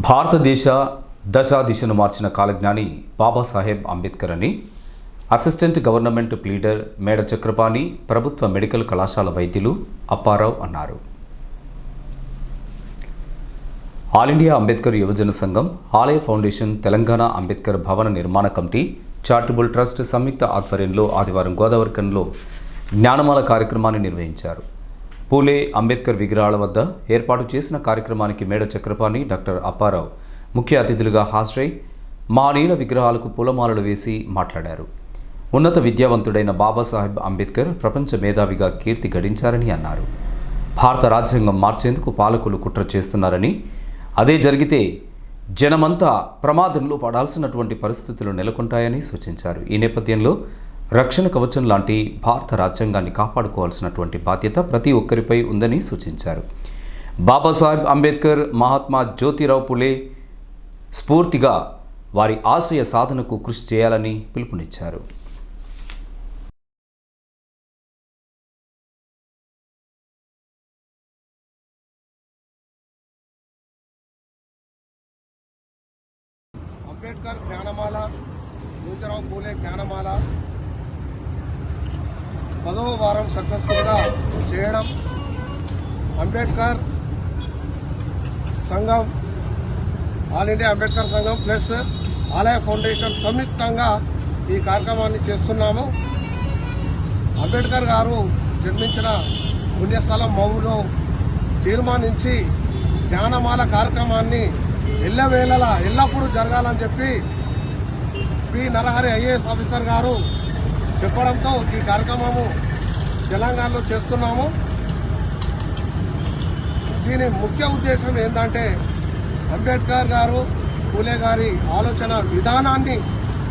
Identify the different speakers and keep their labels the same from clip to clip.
Speaker 1: భారతదేశ దశా దిశను మార్చిన కాలజ్ఞాని బాబాసాహెబ్ అంబేద్కర్ అని అసిస్టెంట్ గవర్నమెంట్ ప్లీడర్ మేడ చక్రపాణి ప్రభుత్వ మెడికల్ కళాశాల వైద్యులు అప్పారావు అన్నారు. ఆల్ ఇండియా అంబేద్కర్ యువజన సంఘం ఆలయ ఫౌండేషన్ తెలంగాణ అంబేద్కర్ భవన నిర్మాణ కమిటీ చారిటబుల్ ట్రస్ట్ సంయుక్త ఆధ్వర్యంలో ఆదివారం గోదావరికంలో జ్ఞానమాల కార్యక్రమాన్ని నిర్వహించారు. పూలే అంబేద్కర్ విగ్రహాల వద్ద ఏర్పాటు చేసిన కార్యక్రమానికి మేడ చక్రపాణి డాక్టర్ అప్పారావు ముఖ్య అతిథులుగా హాజరై మానీయుల విగ్రహాలకు పూలమాలలు వేసి మాట్లాడారు. ఉన్నత విద్యావంతుడైన బాబాసాహెబ్ అంబేద్కర్ ప్రపంచ మేధావిగా కీర్తి గడించారని అన్నారు. భారత రాజ్యాంగం మార్చేందుకు పాలకులు కుట్ర చేస్తున్నారని అదే జరిగితే జనమంతా ప్రమాదంలో పడాల్సినటువంటి పరిస్థితులు నెలకొంటాయని సూచించారు. ఈ నేపథ్యంలో రక్షణ కవచం లాంటి భారత రాజ్యాంగాన్ని కాపాడుకోవాల్సినటువంటి బాధ్యత ప్రతి ఒక్కరిపై ఉందని సూచించారు. బాబాసాహెబ్ అంబేద్కర్ మహాత్మా జ్యోతిరావు పులే స్ఫూర్తిగా వారి ఆశయ సాధనకు కృషి చేయాలని పిలుపునిచ్చారు.
Speaker 2: అంబేద్కర్ జ్ఞానమాల జ్యోతిరావు పూలే జ్ఞానమాల పదవ వారం సక్సెస్ఫుల్గా చేయడం అంబేద్కర్ సంఘం ఆల్ ఇండియా అంబేద్కర్ సంఘం ప్లస్ ఆలయ ఫౌండేషన్ సంయుక్తంగా ఈ కార్యక్రమాన్ని చేస్తున్నాము. అంబేద్కర్ గారు జన్మించిన పుణ్యస్థలం మౌలో తీర్మానించి జ్ఞానమాల కార్యక్రమాన్ని ఎల్లవేళలా ఎల్లప్పుడూ జరగాలని చెప్పి పి నరహరి ఐఏఎస్ ఆఫీసర్ గారు చెప్పడంతో ఈ కార్యక్రమము తెలంగాణలో చేస్తున్నాము. దీని ముఖ్య ఉద్దేశం ఏంటంటే అంబేద్కర్ గారు పూలే గారి ఆలోచన విధానాన్ని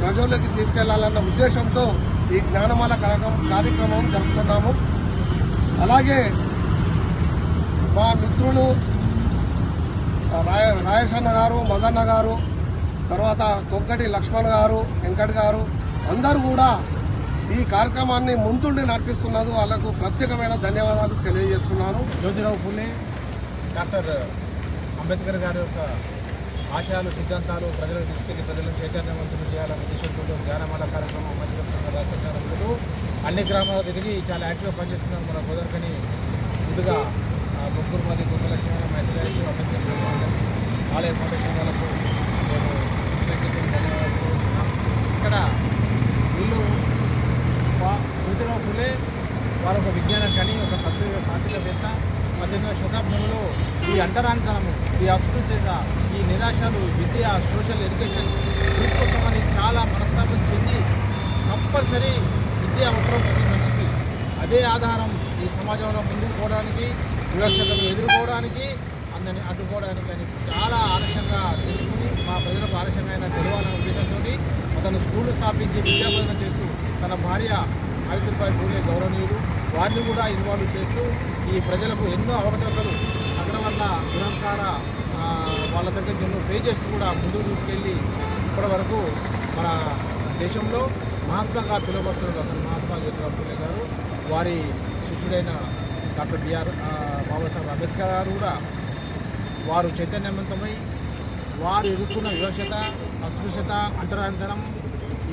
Speaker 2: ప్రజల్లోకి తీసుకెళ్ళాలన్న ఉద్దేశంతో ఈ జ్ఞానమాల కార్యక్రమం కార్యక్రమం జరుపుతున్నాము. అలాగే మా మిత్రులు రాయ రాయసన్న గారు మదన్న గారు తర్వాత కొక్కటి లక్ష్మణ్ గారు వెంకట్ గారు అందరూ కూడా ఈ కార్యక్రమాన్ని ముందుండి నడిపిస్తున్నారు వాళ్ళకు ప్రత్యేకమైన ధన్యవాదాలు తెలియజేస్తున్నాను.
Speaker 3: జ్యోతిరావు పూలే డాక్టర్ అంబేద్కర్ గారి యొక్క ఆశయాలు సిద్ధాంతాలు ప్రజలకు తీసుకెళ్ళి ప్రజలను చైతన్యవంతులు చేయాలని ఉద్దేశంతో జ్ఞానమాల కార్యక్రమం మంచి సంఘ రాష్ట్రంలో అన్ని గ్రామాలు తిరిగి చాలా యాక్టివ్గా పనిచేస్తున్నారు మన కుదరకని ముందుగా ముగ్గురు మంది గుండలక్ష్మణ మెసేజ్ అంబేద్కర్ ఆలయ ఫౌండేషన్ వాళ్ళకు ధన్యవాదాలు ఇక్కడ వీళ్ళు జ్యోతిరావు పూలే వారు ఒక విజ్ఞానం కానీ ఒక పత్రిక పాత్రికవేత్త. పద్దెనిమిదవ శతాబ్దంలో ఈ అంటరానితనము ఈ అస్పృశ్యత ఈ నిరాశలు విద్య సోషల్ ఎడ్యుకేషన్ దీనికోసమని చాలా మనస్తాపం చెంది కంపల్సరీ విద్య అవసరం ప్రతి మనిషికి. అదే ఆధారం ఈ సమాజంలో ముందుకు పోవడానికి వివక్షతను ఎదుర్కోవడానికి అందరిని అడ్డుకోవడానికి అని చాలా ఆలస్యంగా తెలుసుకుని మా ప్రజలకు ఆలస్యంగా అయినా తెలియాలనే ఉద్దేశంతో అతను స్కూళ్ళు స్థాపించి విద్యాబోధన చేస్తూ తన భార్య సావిత్రిబాయి పూలే గౌరవనీయులు. వారిని కూడా ఇన్వాల్వ్ చేస్తూ ఈ ప్రజలకు ఎన్నో అవగతలు అగ్రవర్ణ దురహంకార వాళ్ళ దగ్గరికి ఎన్నో పే కూడా ముందుకు తీసుకెళ్ళి ఇప్పటివరకు మన దేశంలో మహాత్మాగా పిలువబడుతున్నారు అసలు మహాత్మా జ్యోతిరావు పూలే గారు వారి శిష్యుడైన డాక్టర్ బిఆర్ బాబాసాహెబ్ అంబేద్కర్ గారు కూడా వారు చైతన్యవంతమై వారు ఎదుర్కొన్న వివక్షత అస్పృశ్యత అంటరానితనం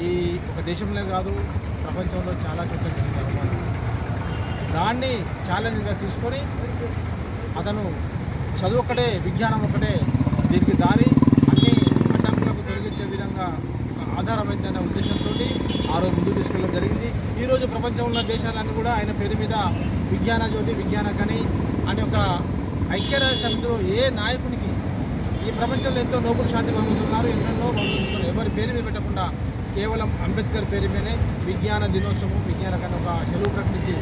Speaker 3: ఈ ఒక దేశంలో కాదు ప్రపంచంలో చాలా చోట్ల జరిగిన అవమానం దాన్ని ఛాలెంజ్గా తీసుకొని అతను చదువు ఒకటే విజ్ఞానం ఒకటే దీనికి దారి అన్ని అడ్డంకులకు తొలగించే విధంగా ఒక ఆధారమైందనే ఉద్దేశంతో ఆ రోజు ముందుకు తీసుకెళ్ళడం జరిగింది. ఈరోజు ప్రపంచంలో ఉన్న దేశాలన్నీ కూడా ఆయన పేరు మీద విజ్ఞాన జ్యోతి విజ్ఞాన గని అనే ఒక ఐక్యరాజ్య సమితిలో ఏ నాయకునికి ఈ ప్రపంచంలో ఎంతో నోబుల్ శాంతి పొందుతున్నారు ఎన్నెన్నో పొందుతున్నారు ఎవరి పేరు మీద పెట్టకుండా కేవలం అంబేద్కర్ పేరు మీదనే విజ్ఞాన దినోత్సవం విజ్ఞాన కన్నా ఒక సెలవు ప్రకటించి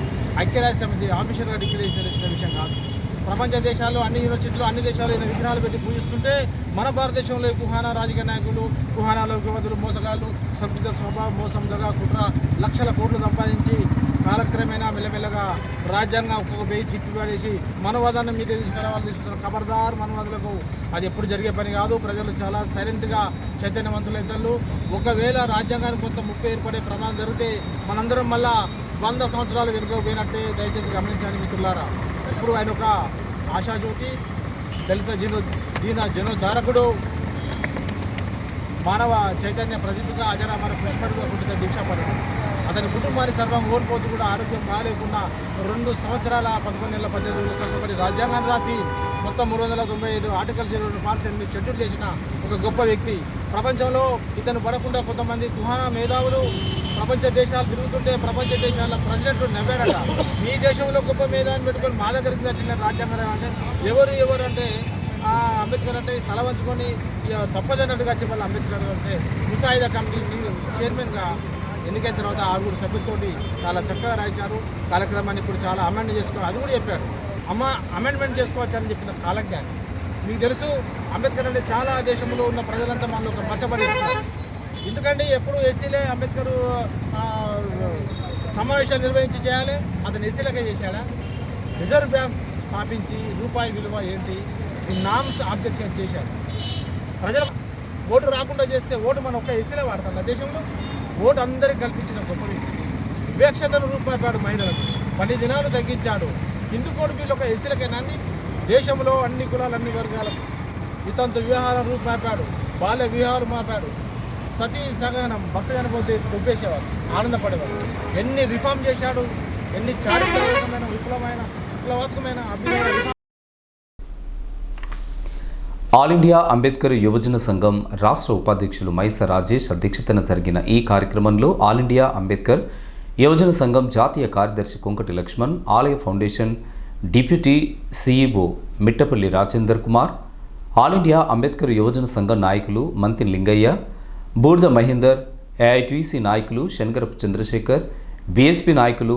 Speaker 3: ఐక్యరాజ్య సమితి ఆఫీషియల్గా డిక్లేర్ చేసిన విషయం కాదు. ప్రపంచ దేశాల్లో అన్ని యూనివర్సిటీలు అన్ని దేశాలు ఈయన విగ్రహాలు పెట్టి పూజిస్తుంటే మన భారతదేశంలో కుహానా రాజకీయ నాయకులు కుహానాలో యువతులు మోసగాళ్ళు సంకుచిత స్వభావం మోసం దగా కుట్ర లక్షల కోట్లు సంపాదించి కాలక్రమేణా మెల్లమెల్లగా రాజ్యాంగం ఒక్కొక్క వెయ్యి చిప్పి పడేసి మనవాదాన్ని మీద తీసుకురావాలని తీసుకున్నారు. ఖబర్దార్ మనవాదులకు అది ఎప్పుడు జరిగే పని కాదు. ప్రజలు చాలా సైలెంట్గా చైతన్యవంతులైతారు ఒకవేళ రాజ్యాంగానికి కొంత ముప్పు ఏర్పడే ప్రమాదం జరిగితే మనందరం మళ్ళా వంద సంవత్సరాలు వెనుకపోయినట్టే దయచేసి గమనించాలి మిత్రులారా. ఇప్పుడు ఆయన ఒక ఆశాజ్యోతి దళిత జీనో దీన జనోద్ధారకుడు మానవ చైతన్య ప్రదీపగా అజరామర కృష్ణుడుగా పుట్టిన దీక్షాపరుడు అతని కుటుంబాన్ని సర్వం ఓడిపోతూ కూడా ఆరోగ్యం బాగాలేకుండా రెండు సంవత్సరాల పదకొండు నెలల పద్దెనిమిది రోజులు కష్టపడి రాజ్యాంగాన్ని రాసి మొత్తం మూడు వందల తొంభై ఐదు ఆర్టికల్స్ ఇరవై పార్ట్స్ ఎనిమిది షెడ్యూల్ చేసిన ఒక గొప్ప వ్యక్తి. ప్రపంచంలో ఇతను పడకుండా కొంతమంది కుహానా మేధావులు ప్రపంచ దేశాలు తిరుగుతుంటే ప్రపంచ దేశాల ప్రెసిడెంట్ నవ్వారట. మీ దేశంలో గొప్ప మేధాన్ని పెట్టుకొని మా దగ్గరికి వచ్చిన రాజ్యాంగం అంటే ఎవరు ఎవరు అంటే అంబేద్కర్ అంటే తల వంచుకొని ఇక తప్పదన్నట్టుగా చెప్పాలి అంబేద్కర్ అంటే ముసాయిదా కమిటీ చైర్మన్గా ఎన్నికైన తర్వాత ఆరుగురు సభ్యులతోటి చాలా చక్కగా రాయించారు. కార్యక్రమాన్ని ఇప్పుడు చాలా అమెండ్ చేసుకోవాలి అది కూడా చెప్పాడు అమ్మ అమెండ్మెంట్ చేసుకోవచ్చని చెప్పిన కాలజ్ఞాని. మీకు తెలుసు అంబేద్కర్ అంటే చాలా దేశంలో ఉన్న ప్రజలంతా మనలో ఒక మచ్చబడి ఉన్నారు. ఎందుకంటే ఎప్పుడు ఎస్సీలే అంబేద్కర్ సమావేశాలు నిర్వహించి చేయాలి అతను ఎస్సీలకే చేశాడా? రిజర్వ్ బ్యాంక్ స్థాపించి రూపాయి విలువ ఏంటి? ఈ నామ్స్ ఆబ్జెక్షన్ చేశాడు. ప్రజలు ఓటు రాకుండా చేస్తే ఓటు మనం ఒక్క ఎస్సీలే వాడతాం. దేశంలో ఓటు అందరికి కల్పించిన గొప్ప వ్యక్తి. వివక్షతను రూపాయపాడు మహిళలకు. పది దినాలు తగ్గించాడు. హిందూ కోడి బిల్లు ఒక ఎస్సీలకేనాన్ని దేశంలో అన్ని కులాలు అన్ని వర్గాలకు. ఇతంత వివాహాల రూపాపాడు బాల్య వివాహాలు మాపాడు. సతీ సగనం భక్త జనపోతే దొబ్బేసేవారు ఆనందపడేవారు ఎన్ని రిఫార్మ్ చేశాడు ఎన్ని చారిత్రకమైన విప్లవమైన విప్లవాత్మకమైన అభివృద్ధి
Speaker 1: ఆల్ ఇండియా అంబేద్కర్ యువజన సంఘం రాష్ట్ర ఉపాధ్యక్షులు మైస రాజేష్ అధ్యక్షతన జరిగిన ఈ కార్యక్రమంలో ఆల్ ఇండియా అంబేద్కర్ యువజన సంఘం జాతీయ కార్యదర్శి Kunkati Lakshman Alaya foundation deputy CEO Mittapalli Rajender Kumar all India Ambedkar యువజన సంఘం నాయకులు మంతి లింగయ్య బూర్ద మహేందర్ ఏఐటీసీ నాయకులు శంకరపు చంద్రశేఖర్ బీఎస్పీ నాయకులు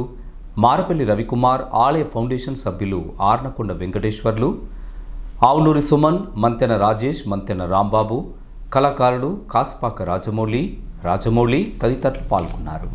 Speaker 1: మారపల్లి రవికుమార్ ఆలయ ఫౌండేషన్ సభ్యులు ఆర్నకొండ వెంకటేశ్వర్లు ఆవునూరి సుమన్ మంతెన రాజేష్ మంతెన రాంబాబు కళాకారులు కాస్పాక రాజమౌళి రాజమౌళి తదితరులు పాల్గొన్నారు.